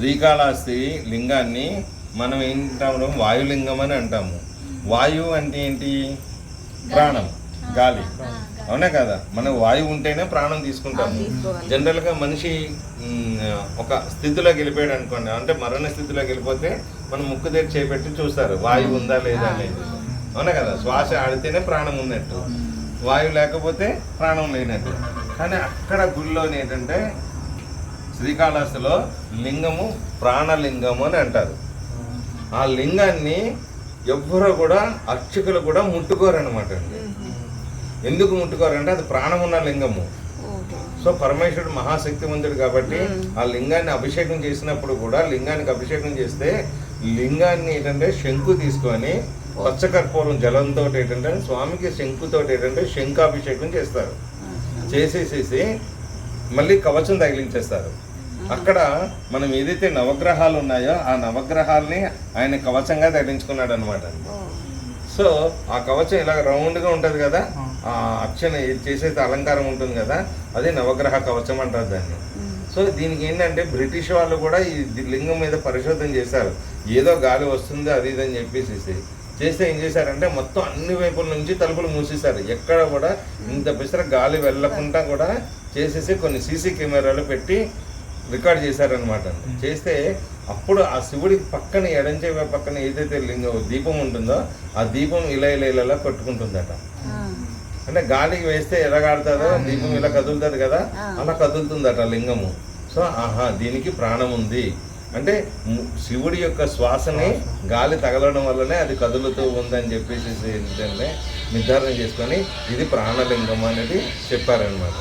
శ్రీకాళహస్తి లింగాన్ని మనం ఏంటాము వాయులింగం అని అంటాము. వాయువు అంటే ఏంటి? ప్రాణం గాలి. అవునా కదా? మనం వాయువు ఉంటేనే ప్రాణం తీసుకుంటాము. జనరల్గా మనిషి ఒక స్థితిలోకి వెళ్ళిపోయాడు అనుకోండి. అంటే మరణ స్థితిలోకి వెళ్ళిపోతే మనం ముక్కు దగ్గర చేపెట్టి చూస్తారు. వాయువు ఉందా లేదా అనేది. అవునా. కదా? శ్వాస ఆడితేనే ప్రాణం ఉన్నట్టు. వాయువు లేకపోతే ప్రాణం లేనట్టు. కానీ అక్కడ గుళ్ళో ఏంటంటే శ్రీకాళహస్తిలో లింగము ప్రాణలింగము అని అంటారు. ఆ లింగాన్ని ఎవ్వరూ కూడా అర్చకులు కూడా ముట్టుకోరనమాట అండి. ఎందుకు ముట్టుకోరంటే అది ప్రాణం ఉన్న లింగము సో పరమేశ్వరుడు మహాశక్తివంతుడు కాబట్టి ఆ లింగాన్ని అభిషేకం చేసినప్పుడు కూడా లింగానికి అభిషేకం చేస్తే లింగాన్ని ఏంటంటే శంకు తీసుకొని పచ్చకర్పూరం జలంతో ఏంటంటే స్వామికి శంకుతో ఏంటంటే శంఖాభిషేకం చేస్తారు. చేసేసేసి మళ్ళీ కవచం తగిలించేస్తారు. అక్కడ మనం ఏదైతే నవగ్రహాలు ఉన్నాయో ఆ నవగ్రహాల్ని ఆయన కవచంగా ధరించుకున్నాడు అనమాట సో ఆ కవచం ఇలా రౌండ్గా ఉంటుంది కదా ఆ అక్షన చేసేది అలంకారం ఉంటుంది కదా అదే నవగ్రహ కవచం అంటారు దాన్ని. సో దీనికి ఏంటంటే బ్రిటిష్ వాళ్ళు కూడా ఈ లింగం మీద పరిశోధన చేశారు. ఏదో గాలి వస్తుంది అది ఇది అని చెప్పేసి చేస్తే ఏం చేశారంటే మొత్తం అన్ని వైపుల నుంచి తలుపులు మూసేశారు. ఎక్కడ కూడా ఇంత పిసర గాలి వెళ్ళకుండా కూడా చేసేసి కొన్ని సీసీ కెమెరాలు పెట్టి రికార్డ్ చేశారనమాట చేస్తే అప్పుడు ఆ శివుడి పక్కన ఎడంచే పక్కన ఏదైతే లింగం దీపం ఉంటుందో ఆ దీపం ఇలా ఇలా ఇలా కొట్టుకుంటుందట. ఆ. అంటే గాలికి వేస్తే ఎలాగాడుతుందో దీపం ఇలా కదులుతుంది కదా. అలా కదులుతుందట లింగము. సో ఆహా దీనికి ప్రాణం ఉంది. అంటే శివుడి యొక్క శ్వాసని గాలి తగలడం వల్లనే అది కదులుతూ ఉందని చెప్పేసి నిర్ధారణ చేసుకొని ఇది ప్రాణలింగం అనేది చెప్పారనమాట